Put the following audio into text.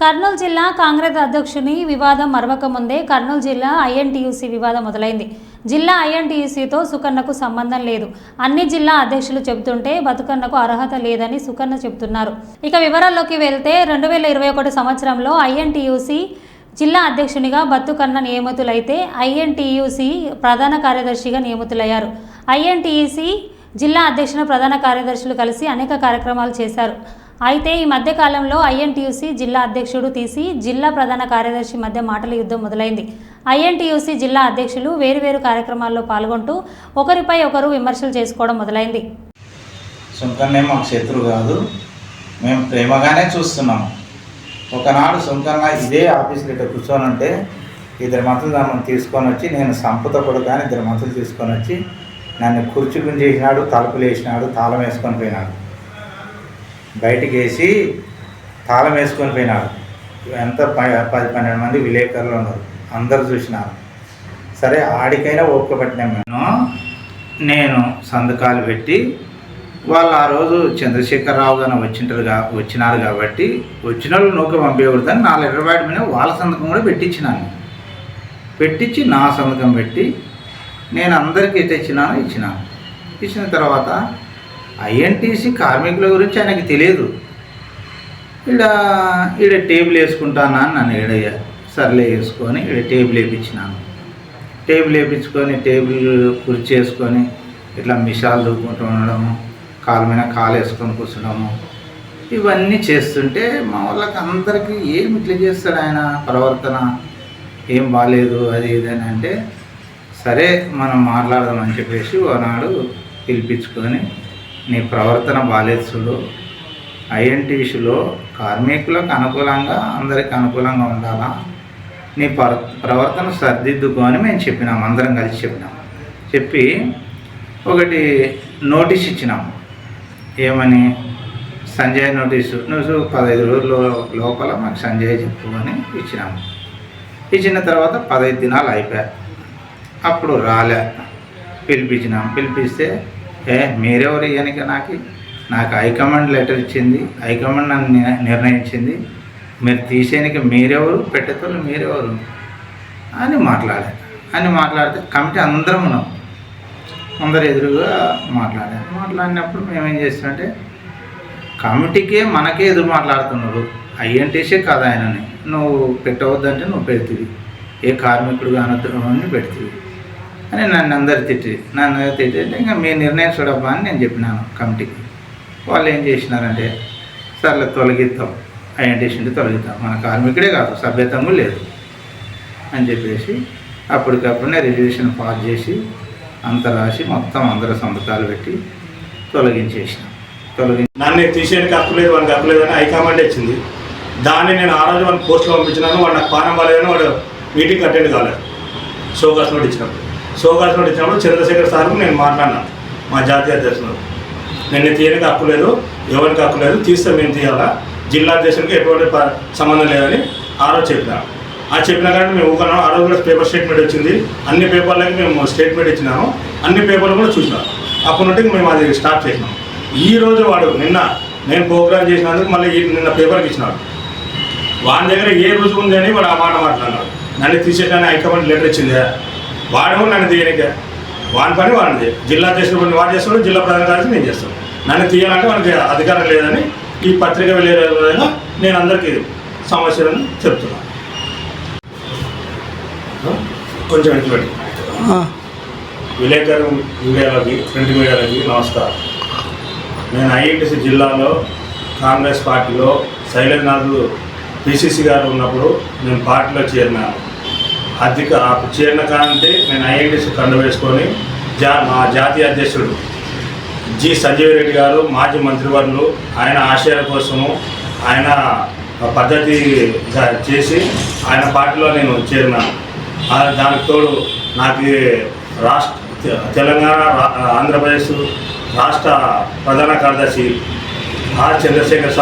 కర్నూలు జిల్లా కాంగ్రెస్ అధ్యక్షుని వివాదం మరవక ముందే కర్నూలు జిల్లా ఐఎన్టీయూసీ వివాదం మొదలైంది. జిల్లా ఐఎన్టీయూసీతో సుకన్నకు సంబంధం లేదు. అన్ని జిల్లా అధ్యక్షులు చెబుతుంటే బతుకన్నకు అర్హత లేదని సుకన్న చెబుతున్నారు. ఇక వివరాల్లోకి వెళ్తే రెండు వేల ఇరవై ఒకటి సంవత్సరంలో ఐఎన్టీయూసీ జిల్లా అధ్యక్షునిగా బతుకన్న నియమితులైతే ఐఎన్టీయూసీ ప్రధాన కార్యదర్శిగా నియమితులయ్యారు. ఐఎన్టీయూసీ జిల్లా అధ్యక్షుని ప్రధాన కార్యదర్శులు కలిసి అనేక కార్యక్రమాలు చేశారు. అయితే ఈ మధ్యకాలంలో ఐఎన్టీయూసీ జిల్లా అధ్యక్షుడు తీసి జిల్లా ప్రధాన కార్యదర్శి మధ్య మాటల యుద్ధం మొదలైంది. ఐఎన్టీయూసీ జిల్లా అధ్యక్షులు వేరువేరు కార్యక్రమాల్లో పాల్గొంటూ ఒకరిపై ఒకరు విమర్శలు చేసుకోవడం మొదలైంది. సుంకన్నే మాకు శత్రువు కాదు. మేము ప్రేమగానే చూస్తున్నాం. ఒకనాడు సుంకన్న ఇదే ఆఫీస్లో ఇక్కడ కూర్చోనంటే ఉంటే ఇద్దరు మంత్రులు నన్ను తీసుకొని వచ్చి నేను సంపద కొడుకు ఇద్దరు మంత్రులు తీసుకొని వచ్చి నన్ను కుర్చీ గుంజేసినాడు తలుపులు వేసినాడు తాళం వేసుకొని పోయినాడు. బయటికి వేసి తాళం వేసుకొని పోయినాడు ఎంత ప- పది పన్నెండు మంది విలేకరులు ఉన్నారు. అందరు చూసినారు. సరే ఆడికైనా ఓపిక నేను నేను సంతకాలు పెట్టి వాళ్ళు ఆ రోజు చంద్రశేఖరరావు గారు వచ్చింటారు కా వచ్చినారు కాబట్టి వచ్చిన వాళ్ళు నూక పంపించకూడదని నా లెటర్ బయట మీద వాళ్ళ సంతకం కూడా పెట్టించినాను పెట్టించి నా సంతకం పెట్టి నేను అందరికీ తెచ్చినాను ఇచ్చినాను. ఇచ్చిన తర్వాత ఐఎన్టీసీ కార్మికుల గురించి ఆయనకి తెలియదు. ఈడ ఈడ టేబుల్ వేసుకుంటానా అని నన్ను ఈడ సర్లే వేసుకొని ఈడ టేబుల్ వేయించినాను టేబుల్ వేయించుకొని టేబుల్ కుర్చీ వేసుకొని ఇట్లా మిషాలు దూకుంటూ ఉండడము కాలు మీద కాలు వేసుకొని కూర్చోడము ఇవన్నీ చేస్తుంటే మా వాళ్ళకి అందరికీ ఏం ఇట్లా చేస్తాడు ఆయన ప్రవర్తన? ఏం బాగాలేదు అది ఇదని అంటే సరే మనం మాట్లాడదామని చెప్పేసి ఒకనాడు పిలిపించుకొని నీ ప్రవర్తన బాగాలేదు ఐఎన్టీసీలో కార్మికులకు అనుకూలంగా అందరికి అనుకూలంగా ఉండాలా? నీ పర ప్రవర్తన సర్దిద్దుకో అని మేము చెప్పినాం అందరం కలిసి చెప్పినాం. చెప్పి ఒకటి నోటీస్ ఇచ్చినాం. ఏమని? సంజయ్ నోటీసు. నువ్వు పదహైదు రోజుల లోపల మాకు సంజయ్ చెప్పు అని ఇచ్చినాము ఇచ్చిన తర్వాత పదహైదు దినాలు అయిపోయా. అప్పుడు రాలే. పిలిపించినాం. పిలిపిస్తే ఏ మీరెవరు ఇయ్యనిక నాకు నాకు హైకమాండ్ లెటర్ ఇచ్చింది. హైకమాండ్ నన్ను ని- నిర్ణయించింది. మీరు తీసేయనికి మీరెవరు పెట్టేతోళ్ళు మీరెవరు అని మాట్లాడారు అని మాట్లాడితే కమిటీ అందరం ఉన్నాం. అందరు ఎదురుగా మాట్లాడారు మాట్లాడినప్పుడు మేమేం చేస్తామంటే కమిటీకే మనకే ఎదురు మాట్లాడుతున్నారు. ఐఎన్టీసీ కాదు ఆయనని. నువ్వు పెట్టవద్దంటే నువ్వు పెడుతుంది. ఏ కార్మికుడు కానని పెడుతుంది. అని నన్ను అందరు తిట్టి నన్ను అందరు తిట్టి ఇంకా మీ నిర్ణయం చూడమ్మా అని నేను చెప్పినాను కమిటీకి వాళ్ళు ఏం చేసినారంటే సర్లే తొలగిస్తాం ఐఎన్టీసీ ఉంటే తొలగిస్తాం మన కార్మికుడే కాదు సభ్యతము లేదు. అని చెప్పేసి అప్పటికప్పుడే రిజర్వేషన్ పాస్ చేసి అంత రాసి మొత్తం అందరు సంతకాలు పెట్టి తొలగించేసినాం. తొలగి నన్ను తీసేయడానికి అప్పులేదు వాళ్ళకి వానికి అని హైకమాండ్ ఇచ్చింది. దాన్ని నేను ఆ రోజు వాడిని పోస్ట్లో పంపించినాను వాడు నాకు పానం బాగాలేదని వాడు మీటింగ్ అటెండ్ కాలేదు. షోకాస్ నోట్ ఇచ్చినప్పుడు. షోకాస్ వచ్చినప్పుడు ఇచ్చినప్పుడు చంద్రశేఖర్ సార్కు నేను మాట్లాడినాను మా జాతీయ అధ్యక్షుడు. నేను తీయడానికి హక్కు లేదు ఎవరికి హక్కు లేదు తీస్తే మేము తీయాలా? జిల్లా అధ్యక్షుడికి ఎటువంటి ప- సంబంధం లేదని ఆ రోజు చెప్పినా. ఆ చెప్పినా కానీ మేము ఊకన్నాం ఆ రోజు కూడా పేపర్ స్టేట్మెంట్ వచ్చింది. అన్ని పేపర్లకి మేము స్టేట్మెంట్ ఇచ్చినాము. అన్ని పేపర్లు కూడా చూసినాం. అప్పటి నుండి మేము అది స్టార్ట్ చేసినాం. ఈ రోజు వాడు నిన్న నేను ప్రోగ్రామ్ చేసినందుకు మళ్ళీ నిన్న పేపర్కి ఇచ్చినాడు. వాని దగ్గర ఏ రుజువు ఉంది అని వాడు ఆ మాట మాట్లాడినాడు. నన్ను తీసేటానికి హైకమాండ్ లెటర్ ఇచ్చిందే? వాడేమో నన్ను తీయనికే వాని పని వాడిది జిల్లా అధ్యక్షుడు పని వాడు చేస్తాడు జిల్లా ప్రధాన కార్యదర్శి నేను చేస్తాను. నన్ను తీయాలంటే వానికి అధికారం లేదని ఈ పత్రిక విధంగా నేను అందరికీ సమస్యలను చెప్తున్నాను కొంచెం వెంటబెట్టి విలేకరు మీడియాలకి ప్రింట్ మీడియాలకి నమస్కారం. నేను ఐఐటిసి జిల్లాలో కాంగ్రెస్ పార్టీలో శైలజ్నాథ్ పిసిసి గారు ఉన్నప్పుడు నేను పార్టీలో చేరినాను. అధిక చేరిన కానంటే నేను ఐఐటిసి కండు వేసుకొని జా మా జాతీయ అధ్యక్షుడు జి సంజీవ్ రెడ్డి గారు మాజీ మంత్రివర్యులు ఆయన ఆశయాల కోసము ఆయన పద్ధతి చేసి ఆయన పార్టీలో నేను చేరినాను దానికి తోడు నాకు రాష్ట్ర తెలంగాణ ఆంధ్రప్రదేశ్ రాష్ట్ర ప్రధాన కార్యదర్శి ఆర్ చంద్రశేఖర్